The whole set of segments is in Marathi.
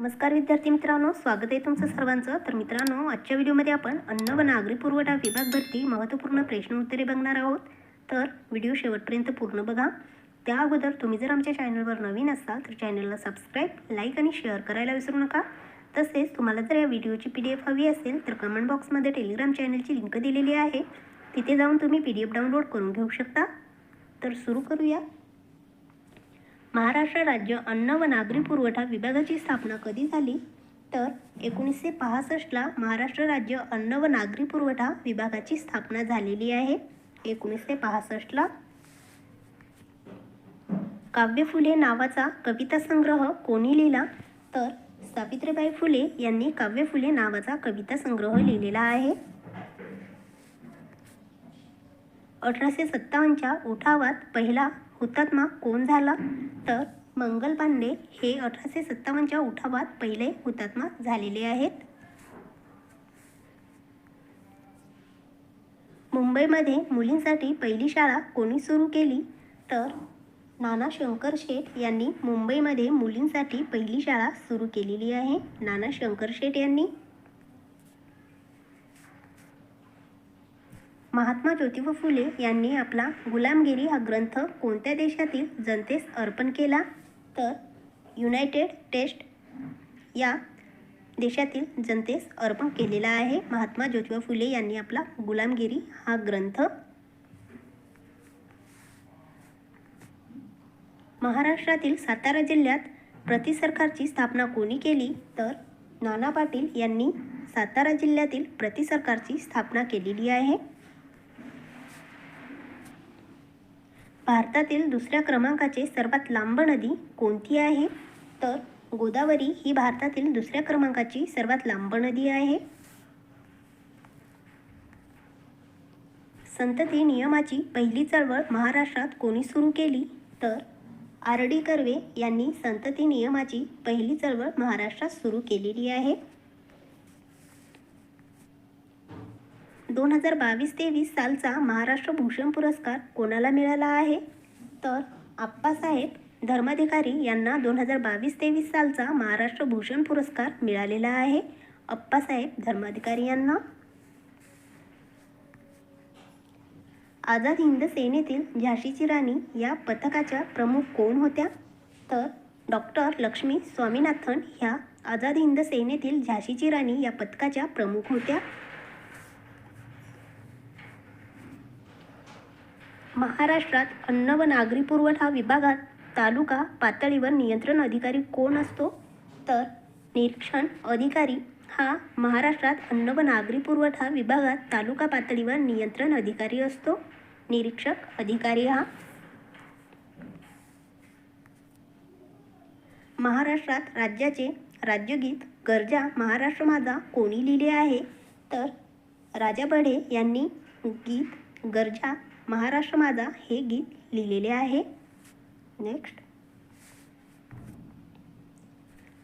नमस्कार विद्यार्थी मित्रांनो स्वागत आहे तुमचं सर्वांचं. तर मित्रांनो आजच्या व्हिडिओमध्ये आपण अन्न व नागरी पुरवठा विभाग भरती महत्त्वपूर्ण प्रश्न उत्तरे बघणार आहोत. तर व्हिडिओ शेवटपर्यंत पूर्ण बघा. त्या अगोदर तुम्ही जर आमच्या चॅनलवर नवीन असाल तर चॅनलला सबस्क्राईब लाईक आणि शेअर करायला विसरू नका. तसेच तुम्हाला जर या व्हिडिओची पी डी एफ हवी असेल तर कमेंट बॉक्समध्ये टेलिग्राम चॅनलची लिंक दिलेली आहे. तिथे जाऊन तुम्ही पी डी एफ डाउनलोड करून घेऊ शकता. तर सुरू करूया. महाराष्ट्र राज्य अन्न व नागरी पुरवठा विभागाची स्थापना कधी झाली? तर एकोणीसशे पासष्टला महाराष्ट्र राज्य अन्न व नागरी पुरवठा विभागाची स्थापना झालेली आहे. एकोणीसशे पासष्टला काव्य फुले नावाचा कविता संग्रह कोणी लिहिला? तर सावित्रीबाई फुले यांनी काव्य फुले नावाचा कविता संग्रह लिहिलेला आहे. अठराशे सत्तावन्नच्या उठावात पहिला हुतात्मा कोण झाला? तर मंगल पांडे हे अठराशे सत्तावन्नच्या उठावात पहिले हुतात्मा झालेले आहेत. मुंबईमध्ये मुलींसाठी पहिली शाळा कोणी सुरू केली? तर नाना शंकर शेठ यांनी मुंबईमध्ये मुलींसाठी पहिली शाळा सुरू केलेली आहे. नाना शंकर शेठ यांनी महात्मा ज्योतिबा फुले यांनी आपला गुलामगिरी हा ग्रंथ कोणत्या देशातील जनतेस अर्पण केला? तर युनायटेड टेस्ट या देशातील जनतेस अर्पण केलेला आहे. महात्मा ज्योतिबा फुले यांनी आपला गुलामगिरी हा ग्रंथ महाराष्ट्रातील सातारा जिल्ह्यात प्रति सरकारची स्थापना कोणी केली? तर नाना पाटील यांनी सातारा जिल्ह्यातील प्रति सरकारची स्थापना केलेली आहे. भारतातील दुसऱ्या क्रमांकाचे सर्वात लांब नदी कोणती आहे? तर गोदावरी ही भारतातील दुसऱ्या क्रमांकाची सर्वात लांब नदी आहे. संतती नियमाची पहिली चळवळ महाराष्ट्रात कोणी सुरू केली? तर आर डी कर्वे यांनी संतती नियमाची पहिली चळवळ महाराष्ट्रात सुरू केलेली आहे. दोन हजार बावीस तेवीस सालचा महाराष्ट्र भूषण पुरस्कार कोणाला मिळाला आहे? तर आप्पासाहेब धर्माधिकारी यांना दोन हजार बावीस तेवीस सालचा महाराष्ट्र भूषण पुरस्कार मिळालेला आहे. अप्पासाहेब धर्माधिकारी यांना? आझाद हिंद सेनेतील झाशीची राणी या पथकाच्या प्रमुख कोण होत्या? तर डॉक्टर लक्ष्मी स्वामीनाथन ह्या आझाद हिंद सेनेतील झाशीची राणी या पथकाच्या प्रमुख होत्या. महाराष्ट्रात अन्न व नागरी पुरवठा विभागात तालुका पातळीवर नियंत्रण अधिकारी कोण असतो? तर निरीक्षण अधिकारी हा महाराष्ट्रात अन्न व नागरी पुरवठा विभागात तालुका पातळीवर नियंत्रण अधिकारी असतो. निरीक्षक अधिकारी हा. महाराष्ट्रात राज्याचे राज्यगीत गरजा महाराष्ट्र माझा कोणी लिहिले आहे? तर राजा बढे यांनी गीत गरजा महाराष्ट्र माझा हे गीत लिहिलेले आहे. नेक्स्ट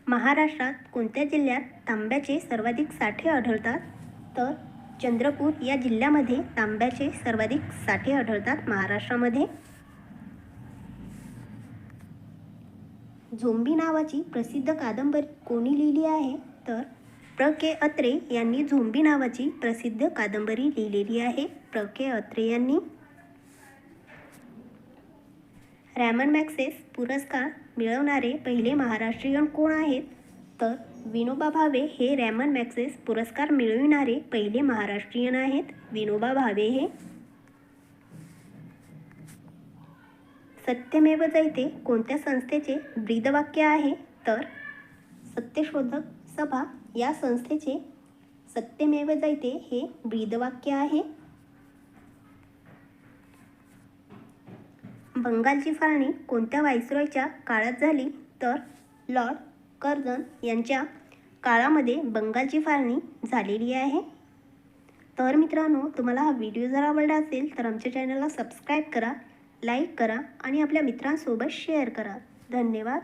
महाराष्ट्रात कोणत्या जिल्ह्यात तांब्याचे सर्वाधिक साठे आढळतात? तर चंद्रपूर या जिल्ह्यामध्ये तांब्याचे सर्वाधिक साठे आढळतात महाराष्ट्रामध्ये. झोंबी नावाची प्रसिद्ध कादंबरी कोणी लिहिली आहे? तर प्र. के. अत्रे यांनी झोंबी नावाची प्रसिद्ध कादंबरी लिहिलेली आहे. प्र. के. अत्रे यांनी. रॅमन मॅक्सेस पुरस्कार मिळवणारे पहिले महाराष्ट्रीयन कोण आहेत? तर विनोबा भावे हे रॅमन मॅक्सेस पुरस्कार मिळविणारे पहिले महाराष्ट्रीयन आहेत. विनोबा भावे हे. सत्यमेव जैते कोणत्या संस्थेचे ब्रीदवाक्य आहे? तर सत्यशोधक सभा या संस्थेचे सत्यमेव जयते हे ब्रीदवाक्य आहे. बंगालची फाळणी कोणत्या व्हायसरॉयच्या काळात झाली? तर लॉर्ड कर्जन यांच्या काळामध्ये बंगालची फाळणी झालेली आहे. तर मित्रांनो तुम्हाला हा व्हिडिओ जर आवडला असेल तर आमच्या चॅनलला सबस्क्राईब करा लाईक करा आणि आपल्या मित्रांसोबत शेअर करा. धन्यवाद.